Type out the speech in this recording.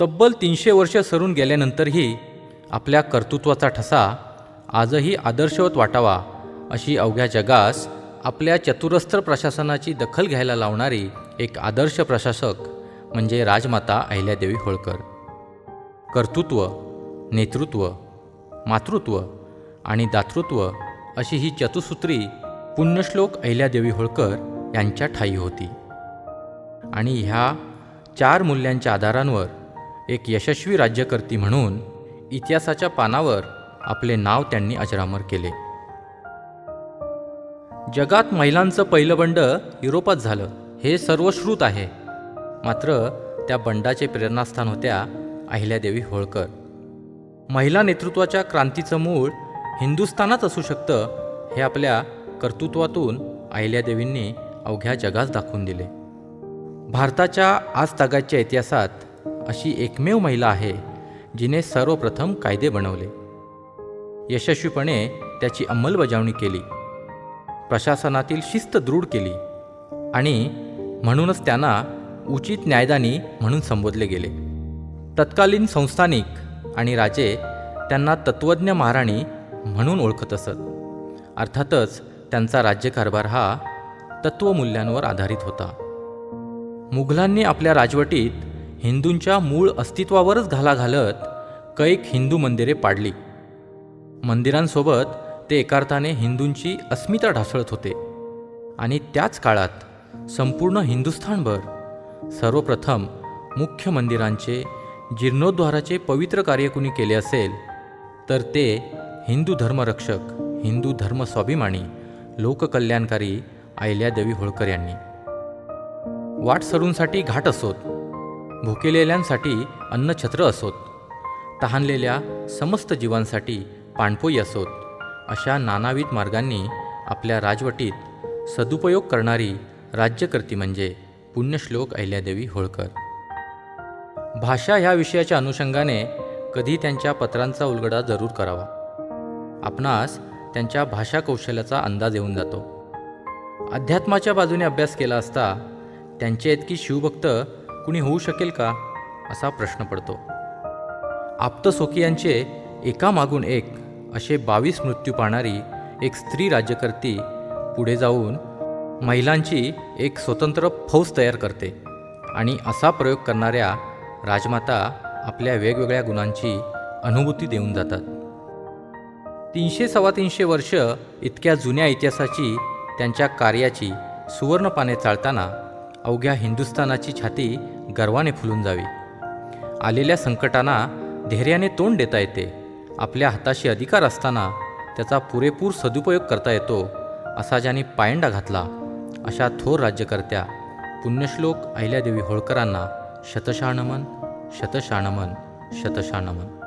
तब्बल तीनशे वर्ष सरून गेल्यानंतरही आपल्या कर्तृत्वाचा ठसा आजही आदर्शवत वाटावा अशी अवघ्या जगास आपल्या चतुरस्त्र प्रशासनाची दखल घ्यायला लावणारी एक आदर्श प्रशासक म्हणजे राजमाता अहिल्यादेवी होळकर. कर्तृत्व नेतृत्व मातृत्व आणि दातृत्व अशी ही चतुसूत्री पुण्यश्लोक अहिल्यादेवी होळकर यांच्या ठायी होती. आणि ह्या चार मूल्यांच्या आधारांवर एक यशस्वी राज्यकर्ती म्हणून इतिहासाच्या पानावर आपले नाव त्यांनी अजरामर केले. जगात महिलांचं पहिलं बंड युरोपात झालं. हे सर्वश्रुत आहे. मात्र त्या बंडाचे प्रेरणास्थान होत्या अहिल्यादेवी होळकर. महिला नेतृत्वाच्या क्रांतीचं मूळ हिंदुस्थानात असू शकतं हे आपल्या कर्तृत्वातून अहिल्यादेवींनी अवघ्या जगास दाखवून दिले. भारताच्या आज तागाच्या इतिहासात अशी एकमेव महिला आहे जिने सर्वप्रथम कायदे बनवले. यशस्वीपणे त्याची अंमलबजावणी केली. प्रशासनातील शिस्त दृढ केली आणि म्हणूनच त्यांना उचित न्यायदानी म्हणून संबोधले गेले. तत्कालीन संस्थानिक आणि राजे त्यांना तत्त्वज्ञ महाराणी म्हणून ओळखत असत. अर्थातच त्यांचा राज्यकारभार हा तत्त्वमूल्यांवर आधारित होता. मुघलांनी आपल्या राजवटीत हिंदूंच्या मूळ अस्तित्वावरच घाला घालत कैक हिंदू मंदिरे पाडली. मंदिरांसोबत ते एकार्थाने हिंदूंची अस्मिता ढासळत होते. आणि त्याच काळात संपूर्ण हिंदुस्थानभर सर्वप्रथम मुख्य मंदिरांचे जीर्णोद्धाराचे पवित्र कार्य कुणी केले असेल तर ते हिंदू धर्मरक्षक हिंदू धर्मस्वाभिमानी लोककल्याणकारी अहिल्यादेवी होळकर यांनी. वाट सरूंसाठी घाट असोत. भुकेलेल्यांसाठी अन्नछत्र असोत. तहानलेल्या समस्त जीवांसाठी पाणपोई असोत. अशा नानाविध मार्गांनी आपल्या राजवटीत सदुपयोग करणारी राज्यकर्ती म्हणजे पुण्यश्लोक अहिल्यादेवी होळकर. भाषा ह्या विषयाच्या अनुषंगाने कधी त्यांच्या पत्रांचा उलगडा जरूर करावा. आपणास त्यांच्या भाषा कौशल्याचा अंदाज येऊन जातो. अध्यात्माच्या बाजूने अभ्यास केला असता त्यांचे इतकी शिवभक्त कुणी होऊ शकेल का? असा प्रश्न पडतो. आप्तसोकियांचे एकामागून एक असे बावीस मृत्यू पाहणारी एक स्त्री राज्यकर्ती पुढे जाऊन महिलांची एक स्वतंत्र फौज तयार करते आणि असा प्रयोग करणाऱ्या राजमाता आपल्या वेगवेगळ्या गुणांची अनुभूती देऊन जातात. तीनशे सव्वा तीनशे वर्ष इतक्या जुन्या इतिहासाची त्यांच्या कार्याची सुवर्णपाने चालताना अवघ्या हिंदुस्थानाची छाती गर्वाने फुलून जावी. आलेल्या संकटांना धैर्याने तोंड देता येते. आपल्या हाताशी अधिकार असताना त्याचा पुरेपूर सदुपयोग करता येतो असा ज्याने पायंडा घातला अशा थोर राज्यकर्त्या पुण्यश्लोक अहिल्यादेवी होळकरांना शतशानमन शतशानमन शतशानमन